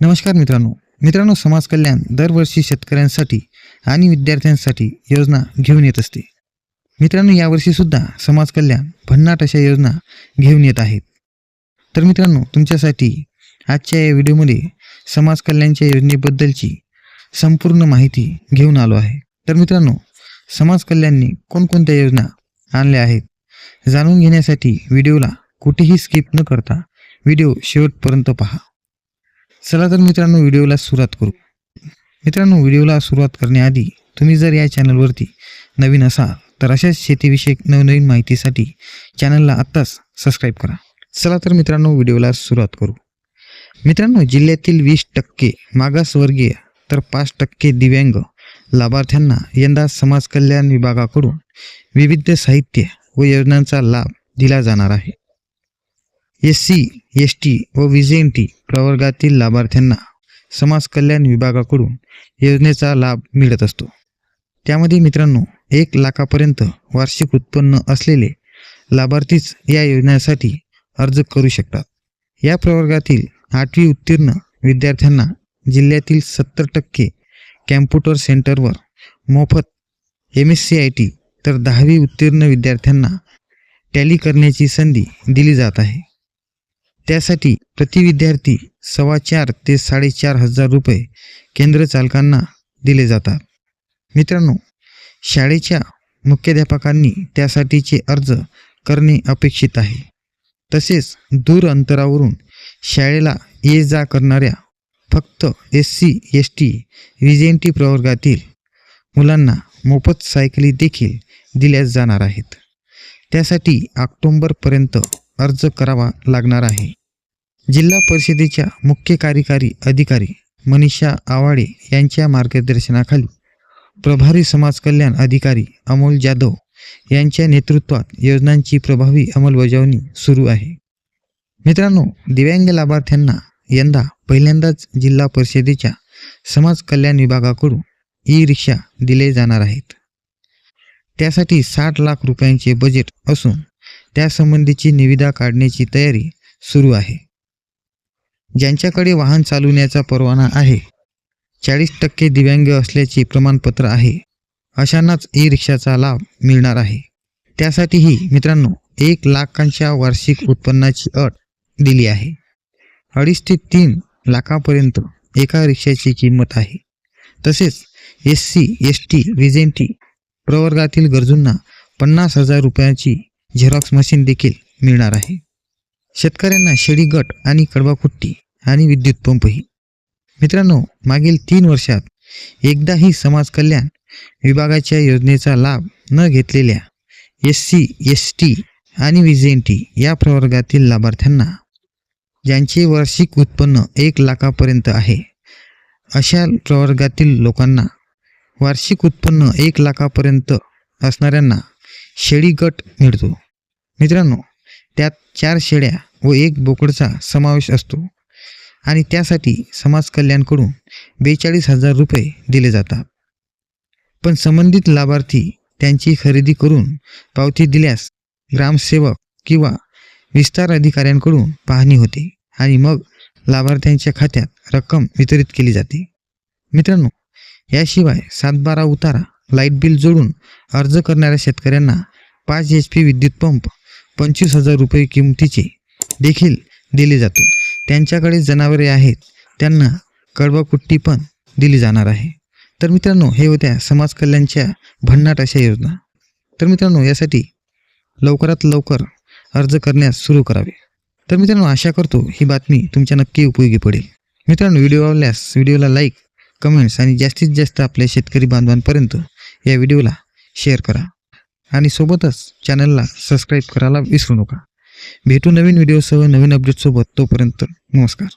नमस्कार मित्रांनो. मित्रांनो समाज कल्याण दरवर्षी शेतकऱ्यांसाठी आणि विद्यार्थ्यांसाठी योजना घेऊन येत असते. मित्रांनो यावर्षी सुद्धा समाज कल्याण भन्नाट अशा योजना घेऊन येत आहेत. तर मित्रांनो तुमच्यासाठी आजच्या या व्हिडिओमध्ये समाज कल्याणच्या योजनेबद्दलची संपूर्ण माहिती घेऊन आलो आहे. तर मित्रांनो समाज कल्याणने कोणकोणत्या योजना आणल्या आहेत? जाणून घेण्यासाठी व्हिडिओला कुठेही स्किप न करता व्हिडिओ शेवटपर्यंत पहा. चला तर मित्रांनो व्हिडिओला सुरुवात करू. मित्रांनो व्हिडिओला सुरुवात करण्याआधी तुम्ही जर या चॅनलवरती नवीन असाल तर अशाच शेतीविषयक नवनवीन माहितीसाठी चॅनलला आत्ताच सबस्क्राईब करा. चला तर मित्रांनो व्हिडिओला सुरुवात करू. मित्रांनो जिल्ह्यातील वीस टक्के मागासवर्गीय तर पाच टक्के दिव्यांग लाभार्थ्यांना यंदा समाज कल्याण विभागाकडून विविध साहित्य व योजनांचा लाभ दिला जाणार आहे. एस सी एस टी व एन टी प्रवर्गातील लाभार्थ्यांना समाज कल्याण विभागाकडून योजनेचा लाभ मिळत असतो. त्यामध्ये मित्रांनो एक लाखापर्यंत वार्षिक उत्पन्न असलेले लाभार्थीच या योजनेसाठी अर्ज करू शकतात. या प्रवर्गातील आठवी उत्तीर्ण विद्यार्थ्यांना जिल्ह्यातील सत्तर टक्के कॅम्प्युटर सेंटरवर मोफत M S C I T तर दहावी उत्तीर्ण विद्यार्थ्यांना टॅली करण्याची संधी दिली जात आहे. त्यासाठी प्रति विद्यार्थी सव्वा चार ते साडेचार हजार रुपये केंद्र चालकांना दिले जातात. मित्रांनो शाळेच्या मुख्याध्यापकांनी त्यासाठीचे अर्ज करणे अपेक्षित आहे. तसेच दूर अंतरावरून शाळेला ये जा करणाऱ्या फक्त S C S T N T प्रवर्गातील मुलांना मोफत सायकली देखील दिल्या जाणार आहेत. त्यासाठी ऑक्टोंबरपर्यंत अर्ज करावा लागणार आहे. जिल्हा परिषदेच्या मुख्य कार्यकारी अधिकारी मनीषा आवाडे यांच्या मार्गदर्शनाखाली प्रभारी समाज कल्याण अधिकारी अमोल जाधव यांच्या नेतृत्वात योजनांची प्रभावी अंमलबजावणी सुरू आहे. मित्रांनो दिव्यांग लाभार्थ्यांना यंदा पहिल्यांदाच जिल्हा परिषदेच्या समाज कल्याण विभागाकडून ई रिक्षा दिले जाणार आहेत. त्यासाठी साठ लाख रुपयांचे बजेट असून त्यासंबंधीची निविदा काढण्याची तयारी सुरू आहे. ज्यांच्याकडे वाहन चालवण्याचा परवाना आहे चाळीस टक्के दिव्यांग असल्याचे प्रमाणपत्र आहे. अशांनाच ई रिक्षाचा लाभ मिळणार आहे. त्यासाठीही मित्रांनो एक लाखांच्या वार्षिक उत्पन्नाची अट दिली आहे. अडीच ते तीन लाखापर्यंत एका रिक्षाची किंमत आहे. तसेच S C S T VJNT T प्रवर्गातील गरजूंना पन्नास हजार रुपयाची झेरॉक्स मशीन देखील मिळणार आहे. शेतकऱ्यांना शेळी गट आणि कडवाकुट्टी आणि विद्युत पंपही. मित्रांनो मागील तीन वर्षात एकदाही समाज कल्याण विभागाच्या योजनेचा लाभ न घेतलेल्या एस सी एस टी आणि एन टी या प्रवर्गातील लाभार्थ्यांना ज्यांचे वार्षिक उत्पन्न एक लाखापर्यंत आहे अशा प्रवर्गातील लोकांना वार्षिक उत्पन्न एक लाखापर्यंत असणाऱ्यांना शेळी गट मिळतो. मित्रांनो त्यात चार शेळ्या व एक बोकडचा समावेश असतो. आणि त्यासाठी समाज कल्याणकडून बेचाळीस हजार रुपये दिले जातात. पण संबंधित लाभार्थी त्यांची खरेदी करून पावती दिल्यास ग्रामसेवक किंवा विस्तार अधिकाऱ्यांकडून पाहणी होते आणि मग लाभार्थ्यांच्या खात्यात रक्कम वितरित केली जाते. मित्रांनो याशिवाय सातबारा उतारा लाइट बिल जोडून अर्ज करणाऱ्या शेतकऱ्यांना पाच एच पी विद्युत पंप पंचवीस हजार रुपये किमतीचे देखील दिले जातो. त्यांच्याकडे जनावरे आहेत. त्यांना कडवाकुट्टी पण दिली जाणार आहे. तर मित्रांनो हे होत्या समाज कल्याणच्या भन्नाट अशा योजना. तर मित्रांनो यासाठी लवकरात लवकर अर्ज करण्यास सुरू करावे. तर मित्रांनो आशा करतो ही बातमी तुमच्या नक्की उपयोगी पडेल. मित्रांनो व्हिडिओ आवडल्यास व्हिडिओला लाईक कमेंट्स आणि जास्तीत जास्त आपल्या शेतकरी बांधवांपर्यंत या व्हिडिओला शेअर करा. आणि सोबतच चॅनलला सबस्क्राईब करायला विसरू नका. भेटू नवीन व्हिडिओसह नवीन अपडेटसोबत तोपर्यंत नमस्कार.